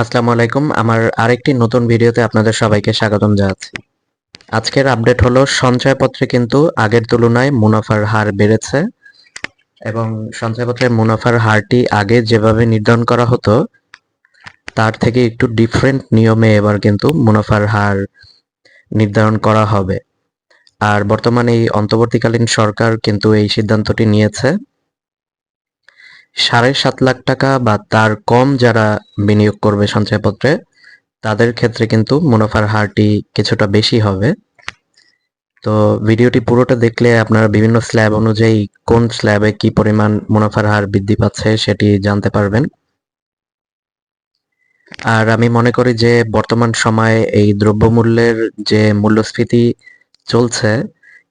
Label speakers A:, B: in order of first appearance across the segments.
A: আসসালামু আলাইকুম। আমার আরেকটি নতুন ভিডিওতে আপনাদের সবাইকে স্বাগতম জানাচ্ছি। আজকের আপডেট হলো, সঞ্চয়পত্রে কিন্তু আগের তুলনায় মুনাফার হার বেড়েছে এবং সঞ্চয়পত্রের মুনাফার হারটি আগে যেভাবে নির্ধারণ করা হতো, তার থেকে একটু ডিফারেন্ট নিয়মে এবার কিন্তু মুনাফার হার নির্ধারণ করা হবে। আর বর্তমানে এই অন্তর্বর্তীকালীন সরকার কিন্তু এই সিদ্ধান্তটি নিয়েছে। সাড়ে সাত লাখ টাকা বা তার কম যারা বিনিয়োগ করবে সঞ্চয়পত্রে, তাদের ক্ষেত্রে কিন্তু মুনাফার হারটি কিছুটা বেশি হবে। তো ভিডিওটি পুরোটা দেখলে আপনারা বিভিন্ন স্ল্যাব অনুযায়ী কোন স্ল্যাবে কি পরিমাণ মুনাফার হার বৃদ্ধি পাচ্ছে সেটি জানতে পারবেন। আর আমি মনে করি যে বর্তমান সময়ে এই দ্রব্যমূল্যের যে মূল্যস্ফীতি চলছে,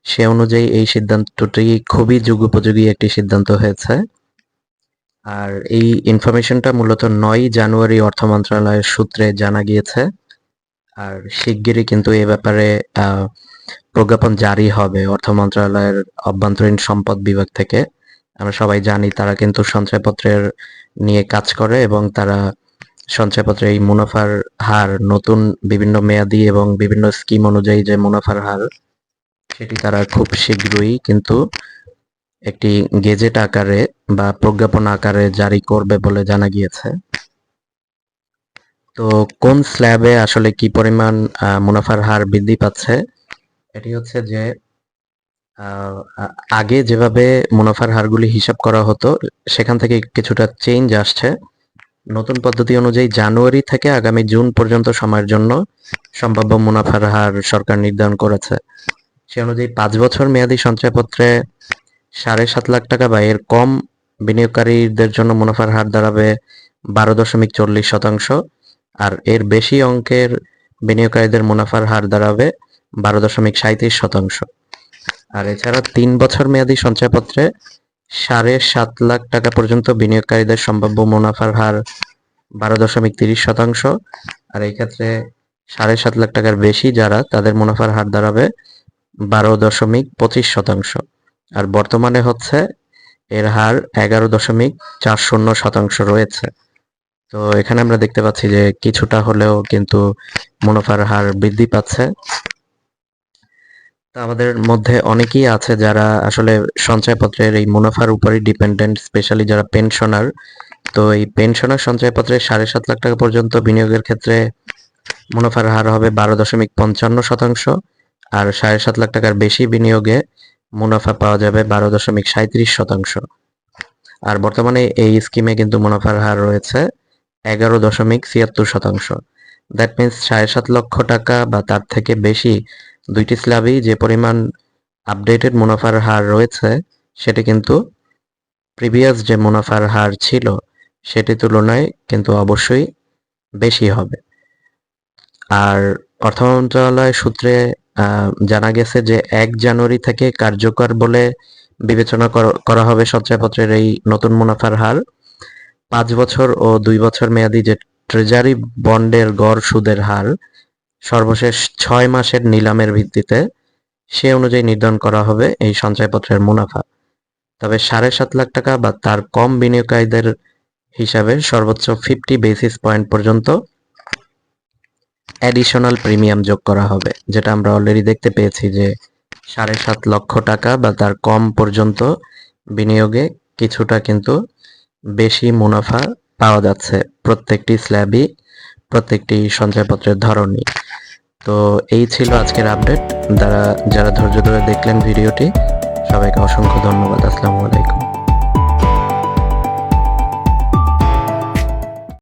A: সে অনুযায়ী এই সিদ্ধান্তটি খুবই যুগোপযোগী একটি সিদ্ধান্ত হয়েছে। আর এই ইনফরমেশনটা মূলত নয় জানুয়ারি অর্থ মন্ত্রণালয়ের সূত্রে জানা গিয়েছে। আর শিগগিরই কিন্তু এ ব্যাপারে প্রজ্ঞাপন জারি হবে অর্থ মন্ত্রণালয়ের অভ্যন্তরীণ সম্পদ বিভাগ থেকে। আমরা সবাই জানি তারা কিন্তু সঞ্চয়পত্রের নিয়ে কাজ করে এবং তারা সঞ্চয়পত্রে এই মুনাফার হার, নতুন বিভিন্ন মেয়াদি এবং বিভিন্ন স্কিম অনুযায়ী যে মুনাফার হার, সেটি তারা খুব শীঘ্রই কিন্তু একটি গেজেট আকারে বা প্রজ্ঞাপন আকারে জারি করবে বলে জানা গিয়েছে। তো কোন স্ল্যাবে আসলে কি পরিমাণ মুনাফার হার বৃদ্ধি পাচ্ছে? এটি হচ্ছে যে আগে যেভাবে মুনাফার হারগুলি হিসাব করা হতো, সেখান থেকে কিছুটা চেঞ্জ আসছে। নতুন পদ্ধতি অনুযায়ী জানুয়ারি থেকে আগামী জুন পর্যন্ত সময়ের জন্য সম্ভাব্য মুনাফার হার সরকার নির্ধারণ করেছে। সে অনুযায়ী পাঁচ বছর মেয়াদী সঞ্চয়পত্রে সাড়ে সাত লাখ টাকা বা এর কম বিনিয়োগকারীদের জন্য মুনাফার হার দাঁড়াবে বারো দশমিক চল্লিশ শতাংশ, আর এর বেশি অঙ্কের বিনিয়োগকারীদের মুনাফার হার দাঁড়াবে বারো দশমিক সাঁইত্রিশ শতাংশ। আর এছাড়া তিন বছর মেয়াদী সঞ্চয়পত্রে সাড়ে সাত লাখ টাকা পর্যন্ত বিনিয়োগকারীদের সম্ভাব্য মুনাফার হার বারো দশমিক তিরিশ শতাংশ, আর এই ক্ষেত্রে সাড়ে সাত লাখ টাকার বেশি যারা তাদের মুনাফার হার দাঁড়াবে বারো দশমিক পঁচিশ শতাংশ। আর বর্তমানে হচ্ছে এর হার এগারো দশমিক চার শূন্য শতাংশ রয়েছে। তো এখানে আমরা দেখতে পাচ্ছি যে কিছুটা হলেও কিন্তু মুনাফার হার বৃদ্ধি পাচ্ছে। আমাদের মধ্যে অনেকেই আছে যারা আসলে সঞ্চয়পত্রের এই মুনাফার উপরই ডিপেন্ডেন্ট স্পেশালি যারা পেনশনার তো এই পেনশনার সঞ্চয়পত্রে সাড়ে সাত লাখ টাকা পর্যন্ত বিনিয়োগের ক্ষেত্রে মুনাফার হার হবে বারো দশমিক পঞ্চান্ন শতাংশ, আর সাড়ে সাত লাখ টাকার বেশি বিনিয়োগে মুনাফা পাওয়া যাবে বারো দশমিক সাঁইত্রিশ শতাংশ। আর বর্তমানে এই স্কিমে কিন্তু মুনাফার হার রয়েছে এগারো দশমিক ছিয়াত্তর শতাংশ। দ্যাট মিন্স সাড়ে সাত লক্ষ টাকা বা তার থেকে বেশি দুইটি স্ল্যাবেই যে পরিমাণ আপডেটেড মুনাফার হার রয়েছে, সেটি কিন্তু প্রিভিয়াস যে মুনাফার হার ছিল, সেটি তুলনায় কিন্তু অবশ্যই বেশি হবে। আর অর্থ মন্ত্রণালয় সূত্রে জানা গেছে যে এক জানুয়ারি থেকে কার্যকর বলে বিবেচনা করা হবে সঞ্চয়পত্রের এই নতুন মুনাফার হার। পাঁচ বছর ও দুই বছর মেয়াদি যে ট্রেজারি বন্ডের গড় সুদের হার, সর্বশেষ ছয় মাসের নিলামের ভিত্তিতে সে অনুযায়ী নির্ধারণ করা হবে এই সঞ্চয়পত্রের মুনাফা। তবে সাড়ে সাত লাখ টাকা বা তার কম বিনিয়োগকারীদের হিসাবে সর্বোচ্চ ফিফটি বেসিস পয়েন্ট পর্যন্ত অ্যাডিশনাল প্রিমিয়াম যোগ করা হবে। যেটা আমরা অলরেডি দেখতে পেয়েছি যে সাড়ে সাত লক্ষ টাকা বা তার কম পর্যন্ত বিনিয়োগে কিছুটা কিন্তু বেশি মুনাফা পাওয়া যাচ্ছে প্রত্যেকটি স্ল্যাবই, প্রত্যেকটি সঞ্চয়পত্রের ধরনই। তো এই ছিল আজকের আপডেট। যারা যারা ধৈর্য ধরে দেখলেন ভিডিওটি, সবাইকে অসংখ্য ধন্যবাদ। আসসালামু আলাইকুম।